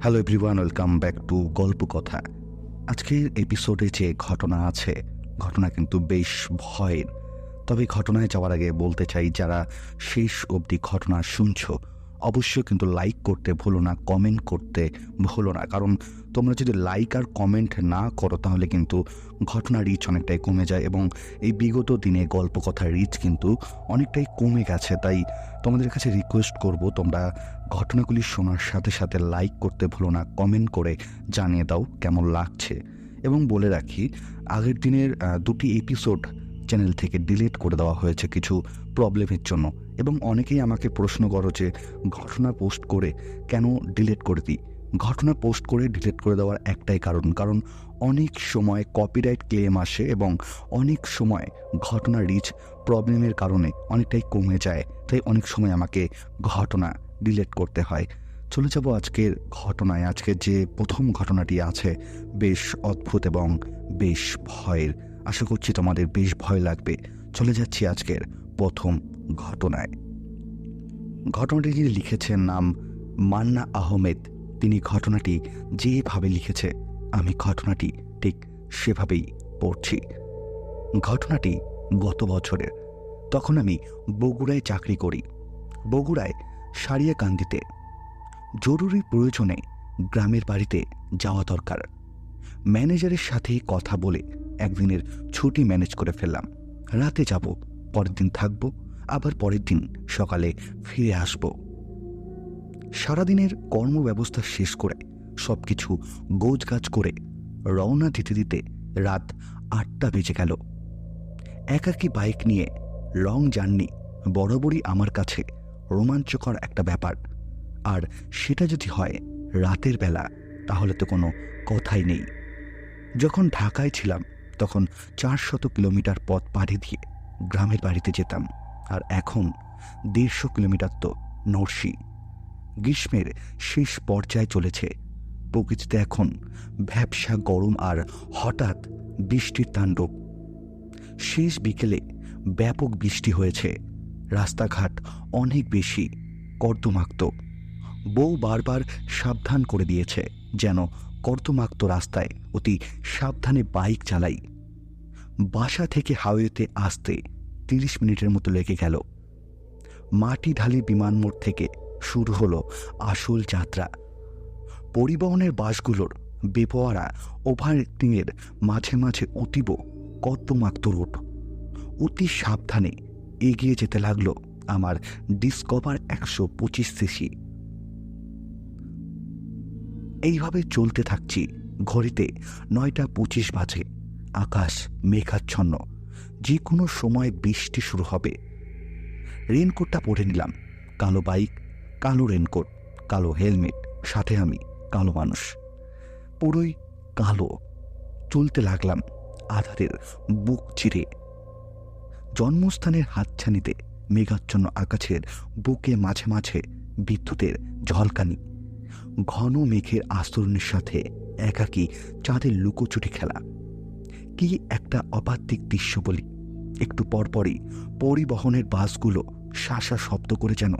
Hello everyone welcome back to গল্প কথা। আজকের এপিসোডে যে ঘটনা আছে, ঘটনা কিন্তু বেশ ভয়ের। তবে ঘটনায় যাওয়ার আগে বলতে চাই, যারা শেষ অবধি ঘটনা শুনছো, অবশ্যই কিন্তু লাইক করতে ভুলো না কমেন্ট করতে ভুলো না। কারণ তোমরা যদি লাইক আর কমেন্ট না করো, তাহলে কিন্তু ঘটনার রিচ অনেকটাই কমে যায় এবং এই বিগত দিনে গল্প কথার রিচ কিন্তু অনেকটাই কমে গেছে। তাই তোমাদের কাছে রিকোয়েস্ট করব, তোমরা ঘটনাগুলি শোনার সাথে সাথে লাইক করতে ভুলো না কমেন্ট করে জানিয়ে দাও কেমন লাগছে। এবং বলে রাখি, আগের দিনের দুটি এপিসোড চ্যানেল থেকে ডিলিট করে দেওয়া হয়েছে কিছু প্রবলেমের জন্য। এবং অনেকেই আমাকে প্রশ্ন করো যে, ঘটনা পোস্ট করে কেন ডিলিট করে দিই? ঘটনা পোস্ট করে ডিলিট করে দেওয়ার একটাই কারণ। কারণ অনেক সময় কপিরাইট ক্লেম আসে এবং অনেক সময় ঘটনা রিচ প্রবলেমের কারণে অনেকটাই কমে যায়। তাই অনেক সময় আমাকে ঘটনা ডিলিট করতে হয়। চলে যাব আজকের ঘটনায়। আজকের যে প্রথম ঘটনাটি আছে, বেশ অদ্ভুত এবং বেশ ভয়ের। আশা করছি তোমাদের বেশ ভয় লাগবে। চলে যাচ্ছি আজকের প্রথম ঘটনায়। ঘটনাটি যিনি লিখেছেন নাম মান্না আহমেদ। তিনি ঘটনাটি যেভাবে লিখেছে, আমি ঘটনাটি ঠিক সেভাবেই পড়ছি। ঘটনাটি গত বছরের। তখন আমি বগুড়ায় চাকরি করি। বগুড়ায় সারিয়াকান্দিতে জরুরি প্রয়োজনে গ্রামের বাড়িতে যাওয়া দরকার। ম্যানেজারের সাথে কথা বলে একদিনের ছুটি ম্যানেজ করে ফেললাম। রাতে যাব, পরের দিন থাকব, আবার পরের দিন সকালে ফিরে আসব। সারাদিনের কর্মব্যবস্থা শেষ করে সব কিছু গোজগাছ করে রওনা দিতে দিতে রাত আটটা বেজে গেল। একাকী বাইক নিয়ে লং জার্নি বরাবরই আমার কাছে রোমাঞ্চকর একটা ব্যাপার। আর সেটা যদি হয় রাতের বেলা, তাহলে তো কোনো কথাই নেই। যখন ঢাকায় ছিলাম, তখন চারশত কিলোমিটার পথ পাড়ি দিয়ে গ্রামের বাড়িতে যেতাম। আর এখন দেড়শো কিলোমিটার তো নরসি গ্রীষ্মের শেষ পর্যায়ে চলেছে। প্রকৃতিতে এখন ভ্যাবসা গরম আর হঠাৎ বৃষ্টির তাণ্ডব। শেষ বিকেলে ব্যাপক বৃষ্টি হয়েছে। রাস্তাঘাট অনেক বেশি কর্দমাক্ত বউ বারবার সাবধান করে দিয়েছে যেন কর্দমাক্ত রাস্তায় অতি সাবধানে বাইক চালাই। বাসা থেকে হাইওয়েতে আসতে তিরিশ মিনিটের মতো লেগে গেল। মাটি ঢালি বিমানমোড় থেকে শুরু হলো আসল যাত্রা। পরিবহনের বাসগুলোর বেপোয়ারা ওভারটেকিংয়ের মাঝে মাঝে অতীব কর্দমাক্ত রোড। অতি সাবধানে এগিয়ে যেতে লাগল আমার ডিসকভার একশো পঁচিশ সিসি। এইভাবে চলতে থাকছি, ঘড়িতে নয়টা পঁচিশ বাজে, আকাশ মেঘাচ্ছন্ন যে কোনো সময় বৃষ্টি শুরু হবে। রেনকোটটা পরে নিলাম, কালো বাইক কালো রেনকোট কালো হেলমেট সাথে আমি কালো মানুষ। পুরোই কালো। চলতে লাগলাম আধারের বুক চিরে জন্মস্থানের হাতছানিতে মেঘাচ্ছন্ন আকাশের বুকে মাঝে মাঝে বিদ্যুতের ঝলকানি। ঘন মেঘের আস্তরণের সাথে একাকী চাঁদের লুকোচুরি খেলা। কি একটা অবাত্তিক দৃশ্য বলি। একটু পরপরই পরিবহনের বাসগুলো শাসা শব্দ করে যেন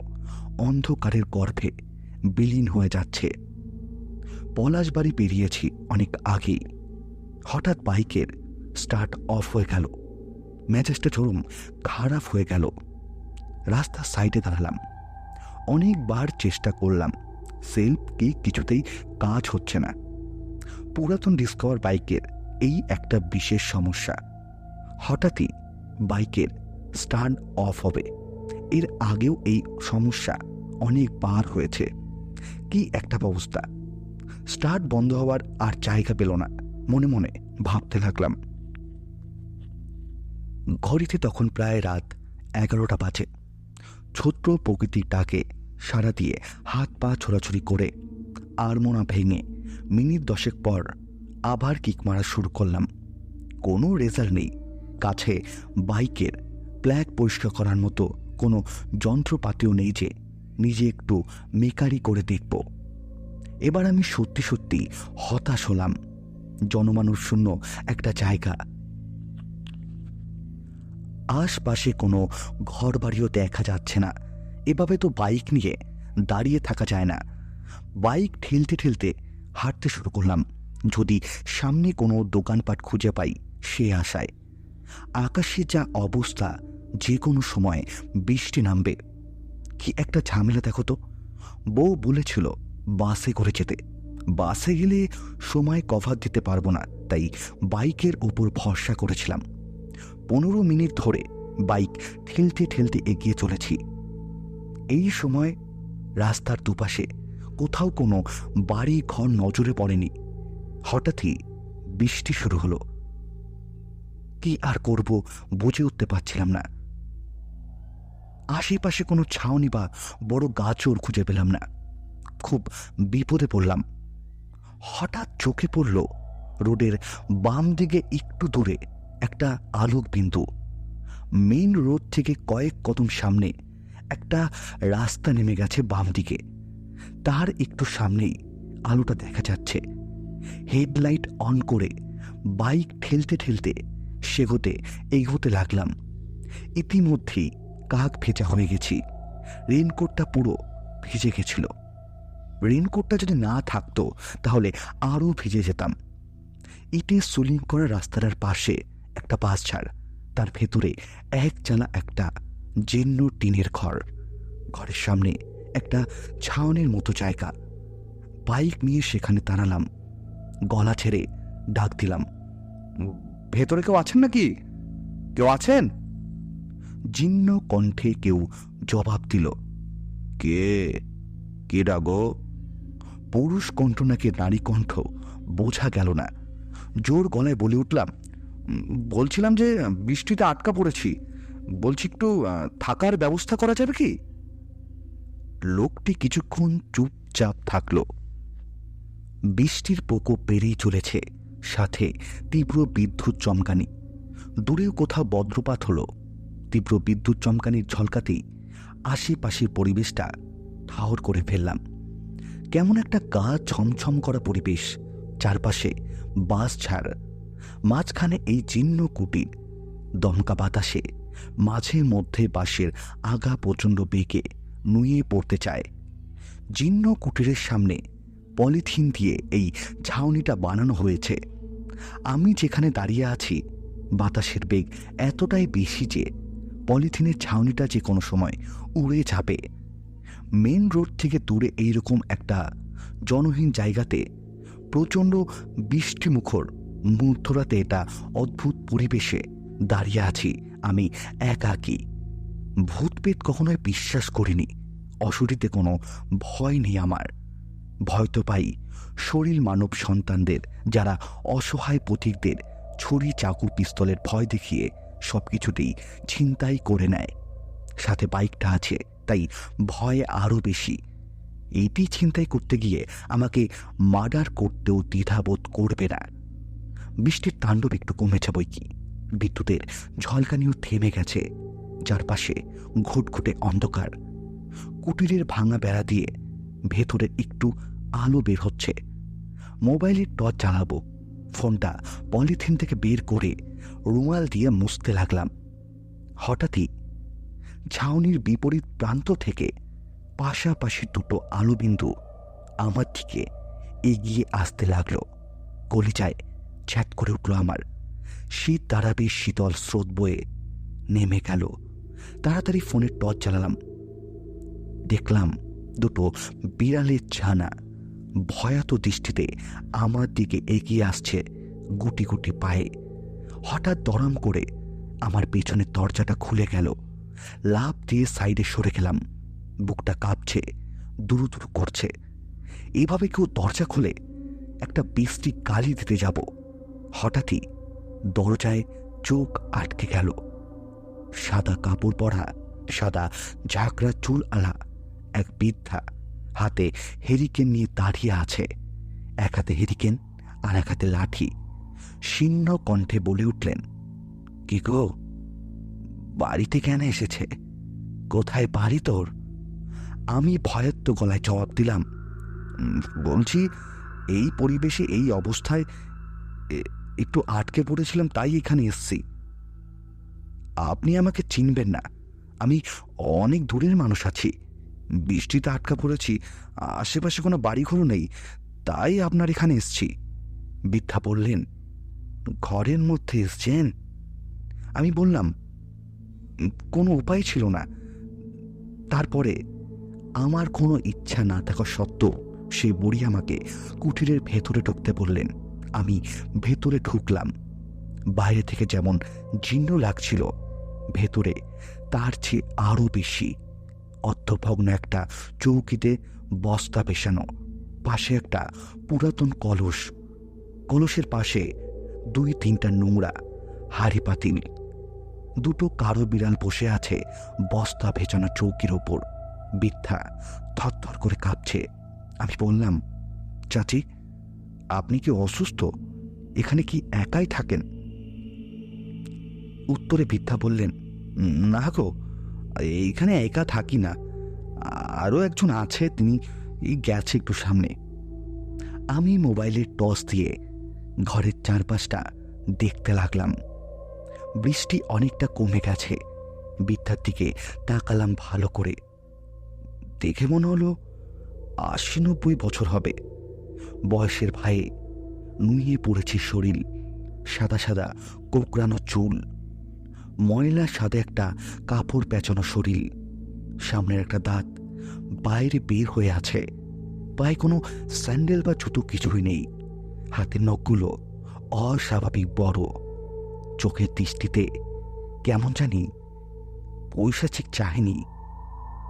অন্ধকারের গর্ভে বিলীন হয়ে যাচ্ছে। পলাশবাড়ি পেরিয়েছি অনেক আগেই। হঠাৎ বাইকের স্টার্ট অফ হয়ে গেল। মেজাজটা চরম খারাপ হয়ে গেল। রাস্তার সাইডে দাঁড়ালাম। অনেকবার চেষ্টা করলাম। সেলফ কি কিছুতেই কাজ হচ্ছে না। পুরাতন ডিসকভার বাইকের এই একটা বিশেষ সমস্যা। হঠাৎই বাইকের স্টার্ট অফ হবে। এর আগেও এই সমস্যা অনেকবার হয়েছে। কি একটা অবস্থা স্টার্ট বন্ধ হওয়ার আর জায়গা পেল না। মনে মনে ভাবতে লাগলাম। ঘড়িতে তখন প্রায় রাত এগারোটা বাজে। ছোট্ট প্রকৃতির ডাকে সারা দিয়ে হাত পা ছোড়াছুড়ি করে আড়মোনা ভেঙে মিনিট দশেক পর আবার কিক মারা শুরু করলাম। কোনো রেজাল্ট নেই। কাছে বাইকের প্ল্যাগ পরিষ্কার করার মতো কোনো যন্ত্রপাতিও নেই যে নিজে একটু মেকারি করে দেখব। এবার আমি সত্যি সত্যি হতাশ হলাম। জনমানুষ শূন্য একটা জায়গা আশপাশে কোনো ঘর বাড়িও দেখা যাচ্ছে না। এভাবে তো বাইক নিয়ে দাঁড়িয়ে থাকা যায় না। বাইক ঠেলতে ঠেলতে হাঁটতে শুরু করলাম। যদি সামনে কোনো দোকানপাট খুঁজে পাই, সে আশায়। আকাশে যা অবস্থা যে কোনো সময় বৃষ্টি নামবে। কি একটা ঝামেলা দেখো তো। বউ বলেছিল বাসে করে যেতে। বাসে গেলে সময় কভার দিতে পারব না, তাই বাইকের ওপর ভরসা করেছিলাম। পনেরো মিনিট ধরে বাইক ঠেলতে ঠেলতে এগিয়ে চলেছি। এই সময় রাস্তার দুপাশে কোথাও কোনো বাড়ি ঘর নজরে পড়েনি। হঠাৎই বৃষ্টি শুরু হলো। কি আর করব বুঝে উঠতে পারছিলাম না। আশেপাশে কোনো ছাউনি বা বড় গাছও খুঁজে পেলাম না। খুব বিপদে পড়লাম। হঠাৎ চোখে পড়ল রোডের বাম দিকে একটু দূরে একটা আলোক বিন্দু। মেইন রোড থেকে কয়েক কদম সামনে একটা রাস্তা নেমে গেছে বাম দিকে তার একটু সামনেই আলোটা দেখা যাচ্ছে। হেডলাইট অন করে বাইক ঠেলতে ঠেলতে সেগোতে এগোতে লাগলাম। ইতিমধ্যেই কাক ভেজা হয়ে গেছি। রেনকোটটা পুরো ভিজে গেছিল। রেনকোটটা যদি না থাকতো তাহলে আরও ভিজে যেতাম। ইটে সুলিং করা রাস্তাটার পাশে একটা বাস ছাড়। তার ভেতরে এক জানা একটা জীর্ণ টিনের ঘর। ঘরের সামনে একটা ছাউনের মতো জায়গা। বাইক নিয়ে সেখানে দাঁড়ালাম। গলা ছেড়ে ডাক দিলাম ভেতরে কেউ আছেন নাকি? কেউ আছেন? জীর্ণ কণ্ঠে কেউ জবাব দিল কে? কে ডাগো পুরুষ কণ্ঠ নাকি নারী কণ্ঠ বোঝা গেল না। জোর গলায় বলে উঠলাম "উম, বলছিলাম যে বৃষ্টিতে আটকা পড়েছি। বলছি, একটু থাকার ব্যবস্থা করা যাবে কি? লোকটি কিছুক্ষণ চুপচাপ থাকল। বৃষ্টির প্রকোপ বেড়েই চলেছে, সাথে তীব্র বিদ্যুৎ চমকানি। দূরেও কোথাও বজ্রপাত হলো। তীব্র বিদ্যুৎ চমকানির ঝলকাতেই আশেপাশের পরিবেশটা ঠাহর করে ফেললাম। কেমন একটা গা ছমছম করা পরিবেশ, চারপাশে বাস ছাড় মাঝখানে এই জীর্ণ কুটির দমকা বাতাসে, মাঝে মধ্যে বাঁশের আগা প্রচণ্ড বেগে নুয়ে পড়তে চায়। জীর্ণ কুটিরের সামনে পলিথিন দিয়ে এই ছাউনিটা বানানো হয়েছে। আমি যেখানে দাঁড়িয়ে আছি, বাতাসের বেগ এতটাই বেশি যে পলিথিনের ছাউনিটা যে কোনো সময় উড়ে যাবে। মেন রোড থেকে দূরে এইরকম একটা জনহীন জায়গাতে প্রচণ্ড বৃষ্টিমুখর মধ্যরাতে এটা অদ্ভুত পরিবেশে দাঁড়িয়ে আছি, আমি একাকী। ভূতপেত কখনোই বিশ্বাস করিনি অশরীতে কোনো ভয় নেই আমার। ভয় তো পাই শরীর মানব সন্তানদের, যারা অসহায় পথিকদের ছুরি চাকু পিস্তলের ভয় দেখিয়ে সব কিছুতেই ছিনতাই করে নেয়। সাথে বাইকটা আছে, তাই ভয় আরও বেশি। এটি ছিনতাই করতে গিয়ে আমাকে মার্ডার করতেও দ্বিধাবোধ করবে না। বৃষ্টির তাণ্ডব একটু কমেছে বই কি বিদ্যুতের ঝলকানিও থেমে গেছে। যার পাশে ঘুটঘুটে অন্ধকার। কুটিরের ভাঙা বেড়া দিয়ে ভেতরে একটু আলো বের হচ্ছে। মোবাইলের টর্চ জ্বালাবো। ফোনটা পলিথিন থেকে বের করে রুমাল দিয়ে মুছতে লাগলাম। হঠাৎই ছাউনির বিপরীত প্রান্ত থেকে পাশাপাশি দুটো আলোবিন্দু আমার দিকে এগিয়ে আসতে লাগল। কলিজায় ছ্যাট করে উঠল আমার। শীত দাঁড়াবে শীতল স্রোত বয়ে নেমে গেল। তাড়াতাড়ি ফোনের টর্চ জ্বালালাম। দেখলাম দুটো বিড়ালের ছানা ভয়াত দৃষ্টিতে আমার দিকে এগিয়ে আসছে গুটি গুটি পায়ে। হঠাৎ দরম করে আমার পেছনের দরজাটা খুলে গেল। লাভ দিয়ে সাইডে সরে গেলাম। বুকটা কাঁপছে, দুরু দুরু করছে। এভাবে কেউ দরজা খুলে, একটা বৃষ্টি গালি দিতে যাব। হঠাৎই দরজায় চোখ আটকে গেল। সাদা কাপড় পরা সাদা ঝাঁকড়া চুল আলা এক বৃদ্ধা হাতে হেরিকেন নিয়ে দাঁড়িয়ে আছে। এক হাতে হেরিকেন আর এক হাতে লাঠি। শীর্ণ কণ্ঠে বলে উঠলেন কি গো বাড়িতে কেন এসেছে? কোথায় বাড়ি তোর? আমি ভয়াত্ম গলায় জবাব দিলাম "উম, বলছি এই পরিবেশে এই অবস্থায় একটু আটকে পড়েছিলাম, তাই এখানে এসছি। আপনি আমাকে চিনবেন না। আমি অনেক দূরের মানুষ আছি। বৃষ্টিতে আটকা পড়েছি, আশেপাশে কোনো বাড়িঘরও নেই, তাই আপনার এখানে এসছি। বৃদ্ধা বললেন, ঘরের মধ্যে এসছেন? আমি বললাম, কোনো উপায় ছিল না। তারপরে আমার কোনো ইচ্ছা না থাকা সত্ত্বেও সেই বুড়ি আমাকে কুটিরের ভেতরে ঢুকতে বললেন। আমি ভেতরে ঢুকলাম। বাইরে থেকে যেমন জীর্ণ লাগছিল, ভেতরে তার চেয়ে আরও বেশি অর্ধভগ্ন একটা চৌকিতে বস্তা পেশানো, পাশে একটা পুরাতন কলস। কলসের পাশে দুই তিনটা নোংরা হাড়ি পাতিল। দুটো কারও বিড়াল বসে আছে বস্তা ভেজানো চৌকির ওপর। বৃদ্ধা থরথর করে কাঁপছে। আমি বললাম, চাচি আপনি কি অসুস্থ? এখানে কি একাই থাকেন? উত্তরে বৃদ্ধা বললেন, না গো, এইখানে একা থাকি না। আরও একজন আছে, তিনি গেছে একটু সামনে। আমি মোবাইলের টস দিয়ে ঘরের চারপাশটা দেখতে লাগলাম। বৃষ্টি অনেকটা কমে গেছে। বৃদ্ধার দিকে তাকালাম ভালো করে। দেখে মনে হলো আশি নব্বই বছর হবে। বয়সের ভাইয়ে নুয়ে পড়েছে শরীর, সাদা সাদা কোকড়ানো চুল। ময়লা সাদা একটা কাপড় পেঁচানো শরীর। সামনের একটা দাঁত বাইরে বের হয়ে আছে। পায়ে কোনো স্যান্ডেল বা জুতো কিছুই নেই। হাতের নখগুলো অস্বাভাবিক বড়। চোখের দৃষ্টিতে কেমন জানি পৈশাচিক চাহেনি।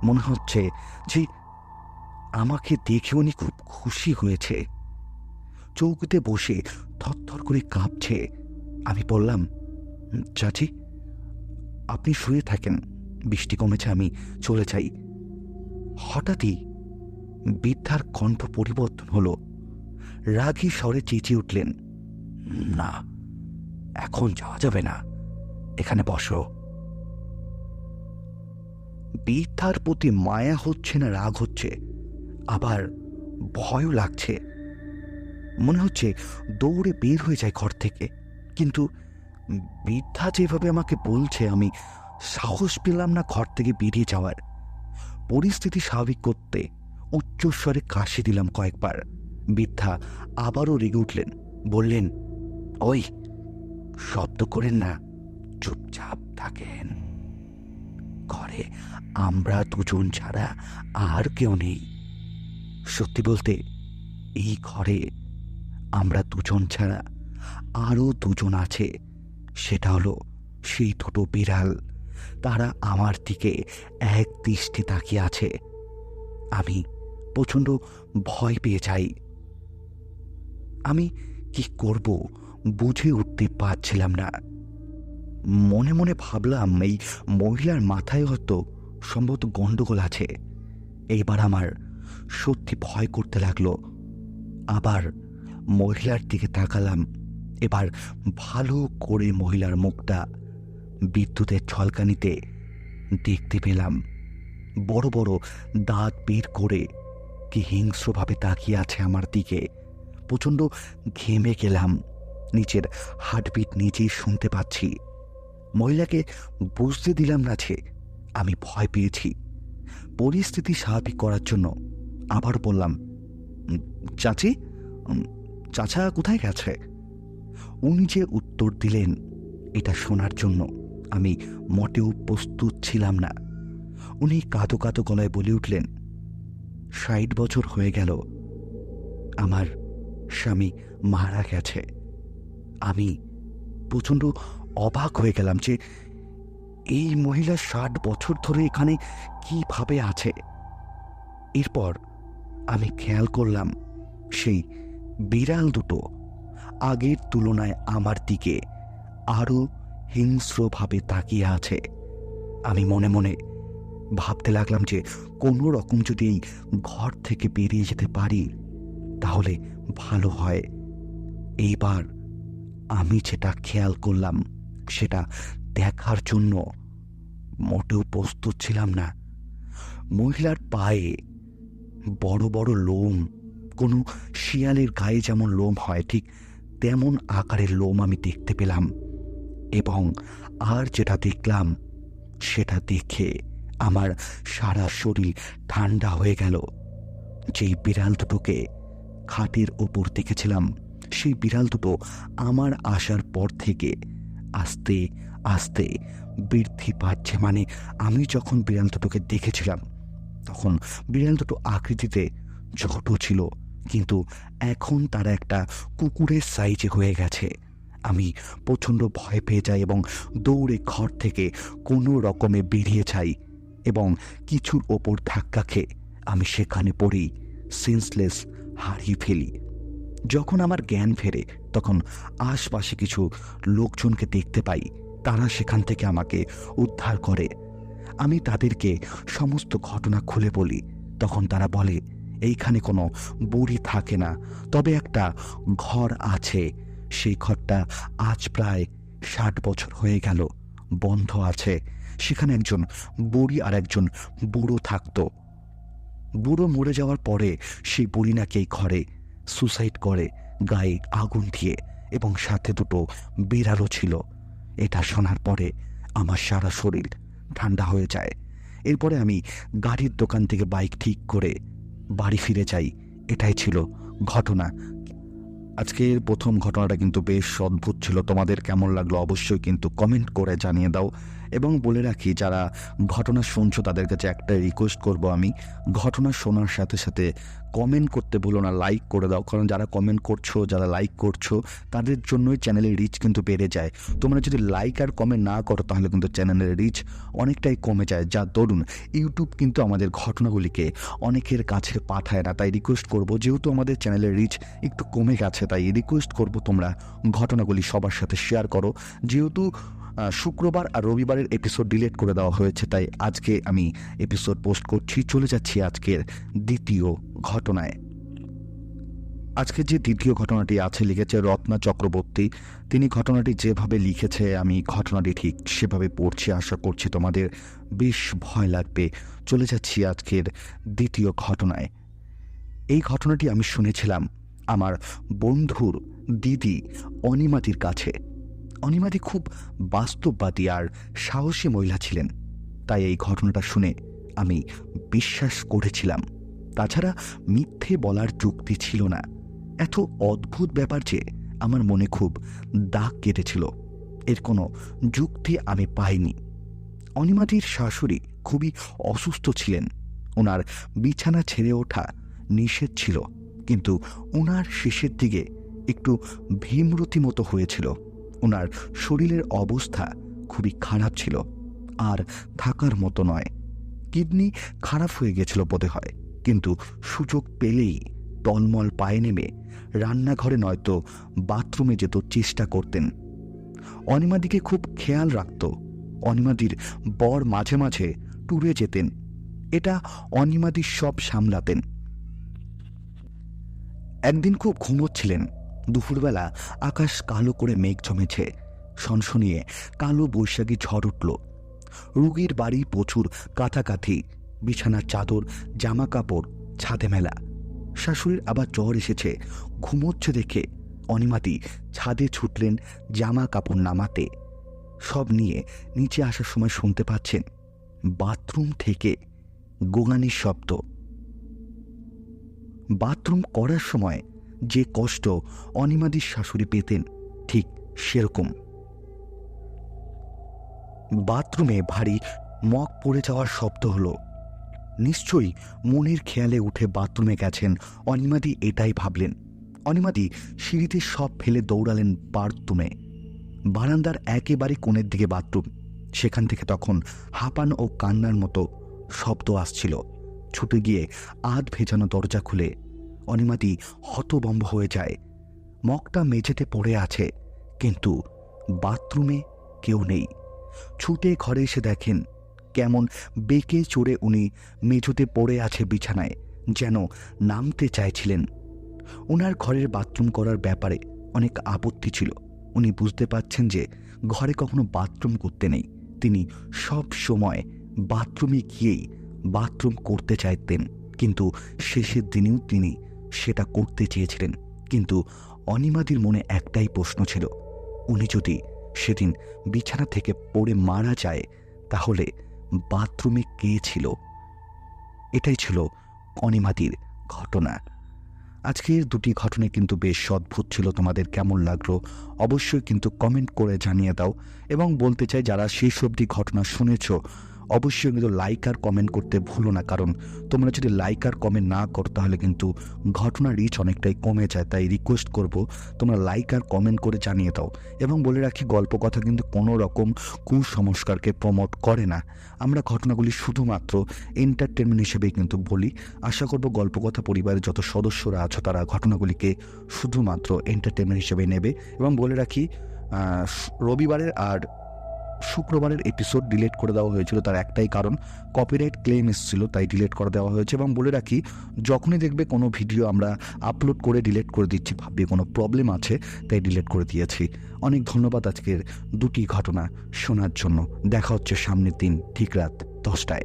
মনে হচ্ছে যে আমাকে দেখে উনি খুব খুশি হয়েছে। চৌকিতে বসে থরথর করে কাঁপছে। আমি বললাম চাচি, আপনি শুয়ে থাকেন, বৃষ্টি কমেছে, আমি চলে যাই। হঠাৎই বৃদ্ধার কণ্ঠ পরিবর্তন হলো। রাগী স্বরে চেঁচিয়ে উঠলেন, না, এখন যাওয়া যাবে না, এখানে বসো। বৃদ্ধার প্রতি মায়া হচ্ছে না, রাগ হচ্ছে। আবার ভয়ও লাগছে। মনে হচ্ছে দৌড়ে বের হয়ে যায় ঘর থেকে। কিন্তু বৃদ্ধা যেভাবে আমাকে বলছে, আমি সাহস পেলাম না ঘর থেকে বেরিয়ে যাওয়ার। পরিস্থিতি স্বাভাবিক করতে উচ্চস্বরে কাশি দিলাম কয়েকবার। বৃদ্ধা আবারও রেগে উঠলেন, বললেন, ওই, শব্দ করেন না, চুপচাপ থাকেন। ঘরে আমরা দুজন ছাড়া আর কেউ নেই। সত্যি বলতে, এই ঘরে আমরা দুজন ছাড়া আরও দুজন আছে। সেটা হলো সেই দুটো বিড়াল। তারা আমার দিকে এক দৃষ্টি তাকিয়ে আছে। আমি প্রচণ্ড ভয় পেয়ে যাই। আমি কি করব বুঝে উঠতে পারছিলাম না। মনে মনে ভাবলাম এই মহিলার মাথায় হয়তো সম্ভবত গণ্ডগোল আছে। এইবার আমার সত্যি ভয় করতে লাগল। আবার মহিলার দিকে তাকালাম। এবার ভালো করে মহিলার মুখটা বিদ্যুতের ছলকানিতে দেখতে পেলাম। বড় বড় দাঁত বের করে কি হিংস্রভাবে তাকিয়ে আছে আমার দিকে। প্রচণ্ড ঘেমে গেলাম। নিচের হার্টবিট নিজেই শুনতে পাচ্ছি। মহিলাকে বুঝতে দিলাম না যে আমি ভয় পেয়েছি। পরিস্থিতি স্বাভাবিক করার জন্য আবার বললাম চাচি চাচা কোথায় গেছে? উনি যে উত্তর দিলেন, এটা শোনার জন্য আমি মোটেও প্রস্তুত ছিলাম না। উনি কাঁদো কাঁদো গলায় বলে উঠলেন, ষাট বছর হয়ে গেল, আমার স্বামী মারা গেছে। আমি প্রচণ্ড অবাক হয়ে গেলাম যে এই মহিলা ষাট বছর ধরে এখানে কীভাবে আছে? এরপর আমি খেয়াল করলাম, সেই বিড়াল দুটো আগের তুলনায় আমার দিকে আরও হিংস্রভাবে তাকিয়ে আছে। আমি মনে মনে ভাবতে লাগলাম যে কোনো রকম যদি এই ঘর থেকে বেরিয়ে যেতে পারি, তাহলে ভালো হয়। এইবার আমি যেটা খেয়াল করলাম, সেটা দেখার জন্য মোটেও প্রস্তুত ছিলাম না। মহিলার পায়ে বড় বড় লোম, কোনো শিয়ালের গায়ে যেমন লোম হয়, ঠিক তেমন আকারের লোম আমি দেখতে পেলাম। এবং আর যেটা দেখলাম, সেটা দেখে আমার সারা শরীর ঠান্ডা হয়ে গেল। যেই বিড়াল দুটোকে খাটের ওপর দেখেছিলাম, সেই বিড়াল দুটো আমার আসার পর থেকে আস্তে আস্তে বৃদ্ধি পাচ্ছে। মানে আমি যখন বিড়াল দুটোকে দেখেছিলাম তখন বিড়াল দুটো আকৃতিতে ছোট ছিল, কিন্তু এখন তারা একটা কুকুরের সাইজে হয়ে গেছে। আমি প্রচণ্ড ভয় পেয়ে যাই এবং দৌড়ে ঘর থেকে কোনো রকমে বেরিয়ে যাই এবং কিছুর ওপর ধাক্কা খেয়ে আমি সেখানে পড়ি সেন্সলেস হারিয়ে ফেলি। যখন আমার জ্ঞান ফেরে, তখন আশপাশে কিছু লোকজনকে দেখতে পাই। তারা সেখান থেকে আমাকে উদ্ধার করে। আমি তাদেরকে সমস্ত ঘটনা খুলে বলি। তখন তারা বলে, এইখানে কোনো বুড়ি থাকে না। তবে একটা ঘর আছে। সেই ঘরটা আজ প্রায় ষাট বছর হয়ে গেল, বন্ধ আছে। সেখানে একজন বুড়ি আর একজন বুড়ো থাকতো। বুড়ো মরে যাওয়ার পরে সেই বুড়ি নাকি ঘরে সুসাইড করে, গায়ে আগুন দিয়ে এবং সাথে দুটো বিড়ালও ছিল। এটা শোনার পরে আমার সারা শরীর ঠান্ডা হয়ে যায়। এরপরে আমি গাড়ির দোকান থেকে বাইক ঠিক করে বাড়ি ফিরে যাই। এটাই ছিল ঘটনা। আজকের প্রথম ঘটনাটা কিন্তু বেশ অদ্ভুত ছিল। তোমাদের কেমন লাগল অবশ্যই কিন্তু কমেন্ট করে জানিয়ে দাও। এবং বলে রাখি, যারা ঘটনা শুনছো, তাদের কাছে একটা রিকোয়েস্ট করব আমি, ঘটনা শোনার সাথে সাথে কমেন্ট করতে ভুলো না লাইক করে দাও। কারণ যারা কমেন্ট করছ, যারা লাইক করছ, তাদের জন্যই চ্যানেলের রিচ কিন্তু বেড়ে যায়। তোমরা যদি লাইক আর কমেন্ট না করো, তাহলে কিন্তু চ্যানেলের রিচ অনেকটাই কমে যায়। যা দরুন ইউটিউব কিন্তু আমাদের ঘটনাগুলিকে অনেকের কাছে পাঠায় না। তাই রিকোয়েস্ট করব, যেহেতু আমাদের চ্যানেলের রিচ একটু কমে গেছে, তাই রিকোয়েস্ট করব তোমরা ঘটনাগুলি সবার সাথে শেয়ার করো। যেহেতু শুক্রবার আর রবিবারের এপিসোড ডিলিট করে দেওয়া হয়েছে, তাই আজকে আমি এপিসোড পোস্ট করছি। চলে যাচ্ছি আজকের দ্বিতীয় ঘটনায়। আজকে যে দ্বিতীয় ঘটনাটি আছে, লিখেছে রত্না চক্রবর্তী। তিনি ঘটনাটি যেভাবে লিখেছে, আমি ঘটনাটি ঠিক সেভাবে পড়ছি, আশা করছি তোমাদের বেশ ভয় লাগবে। চলে যাচ্ছি আজকের দ্বিতীয় ঘটনায়। এই ঘটনাটি আমি শুনেছিলাম আমার বন্ধুর দিদি অনিমাতির কাছে। অনিমাদি খুব বাস্তববাদী আর সাহসী মহিলা ছিলেন। তাই এই ঘটনাটা শুনে আমি বিশ্বাস করেছিলাম। তাছাড়া মিথ্যে বলার যুক্তি ছিল না। এত অদ্ভুত ব্যাপার যে আমার মনে খুব দাগ কেটেছিল। এর কোনো যুক্তি আমি পাইনি। অনিমাদির শাশুড়ি খুবই অসুস্থ ছিলেন। ওনার বিছানা ছেড়ে ওঠা নিষেধ ছিল। কিন্তু ওনার শেষের দিকে একটু ভীমরতি মতো হয়েছিল। ওনার শরীরের অবস্থা খুবই খারাপ ছিল, আর থাকার মতো নয়। কিডনি খারাপ হয়ে গেছিল বোধে হয় কিন্তু সুযোগ পেলেই টলমল পায়ে নেমে রান্নাঘরে নয়তো বাথরুমে যেত চেষ্টা করতেন। অনিমাদিকে খুব খেয়াল রাখত, অনিমাদির বর মাঝে মাঝে ট্যুরে যেতেন, এটা অনিমাদির সব সামলাতেন। একদিন খুব ঘুমোচ্ছিলেন দুপুরবেলা আকাশ কালো করে মেঘ জমেছে। সনসনিয়ে কালো বৈশাখী ঝড় উঠল। রুগীর বাড়ি প্রচুর কাথাকাথি, বিছানার চাদর জামা কাপড় ছাদে মেলা। শাশুড়ির আবার জ্বর এসেছে। ঘুমোচ্ছে দেখে অনিমাতি ছাদে ছুটলেন জামা কাপড় নামাতে। সব নিয়ে নিচে আসার সময় শুনতে পাচ্ছেন বাথরুম থেকে গোগানির শব্দ। বাথরুম করার সময় যে কষ্ট অনিমাদির শাশুড়ি পেতেন, ঠিক সেরকম। বাথরুমে ভারী মগ পড়ে যাওয়ার শব্দ হলো। নিশ্চয়ই মনের খেয়ালে উঠে বাথরুমে গেছেন অনিমাদি এটাই ভাবলেন। অনিমাদি সিঁড়িতে সব ফেলে দৌড়ালেন বাথরুমে। বারান্দার একেবারে কোণের দিকে বাথরুম। সেখান থেকে তখন হাঁপান ও কান্নার মতো শব্দ আসছিল। ছুটে গিয়ে আধ ভেজানো দরজা খুলে অনিমাদি হতবম্ব হয়ে যায়। মগটা মেঝেতে পড়ে আছে, কিন্তু বাথরুমে কেউ নেই। ছুটে ঘরে এসে দেখেন কেমন বেঁকে চড়ে উনি মেঝুতে পড়ে আছে বিছানায়, যেন নামতে চাইছিলেন। ওনার ঘরের বাথরুম করার ব্যাপারে অনেক আপত্তি ছিল। উনি বুঝতে পারছেন যে ঘরে কখনো বাথরুম করতে নেই। তিনি সব সময় বাথরুমে গিয়েই বাথরুম করতে চাইতেন, কিন্তু শেষের দিনেও তিনি সেটা করতে চেয়েছিলেন, কিন্তু অনিমাদির মনে একটাই প্রশ্ন ছিল, উনি যদি সেদিন বিছানা থেকে পড়ে মারা যায়, তাহলে বাথরুমে কে ছিল? এটাই ছিল অনিমাদির ঘটনা। আজকের দুটি ঘটনা কিন্তু বেশ অদ্ভুত ছিল, তোমাদের কেমন লাগল অবশ্যই কিন্তু কমেন্ট করে জানিয়ে দাও এবং বলতে চাই, যারা সেই অবধি ঘটনা শুনেছ অবশ্যই কিন্তু লাইক আর কমেন্ট করতে ভুলো না, কারণ তোমরা যদি লাইক আর কমেন্ট না করো, তাহলে কিন্তু ঘটনা রিচ অনেকটাই কমে যায়। তাই রিকোয়েস্ট করব, তোমরা লাইক আর কমেন্ট করে জানিয়ে দাও। এবং বলে রাখি, গল্প কথা কিন্তু কোনো রকম কুসংস্কারকে প্রমোট করে না। আমরা ঘটনাগুলি শুধুমাত্র এন্টারটেনমেন্ট হিসেবেই কিন্তু বলি। আশা করব, গল্প কথা পরিবারের যত সদস্যরা আছো, তারা ঘটনাগুলিকে শুধুমাত্র এন্টারটেনমেন্ট হিসেবে নেবে। এবং বলে রাখি রবিবারের আর শুক্রবারের এপিসোড ডিলেট করে দেওয়া হয়েছিল, তার একটাই কারণ কপিরাইট ক্লেম এসেছিল, তাই ডিলেট করে দেওয়া হয়েছে এবং বলে রাখি, যখনই দেখবে কোনো ভিডিও আমরা আপলোড করে ডিলেট করে দিচ্ছি, ভাববে কোনো প্রবলেম আছে, তাই ডিলেট করে দিয়েছি। অনেক ধন্যবাদ আজকের দুটি ঘটনা শোনার জন্য। দেখা হচ্ছে সামনের দিন, ঠিক রাত দশটায়।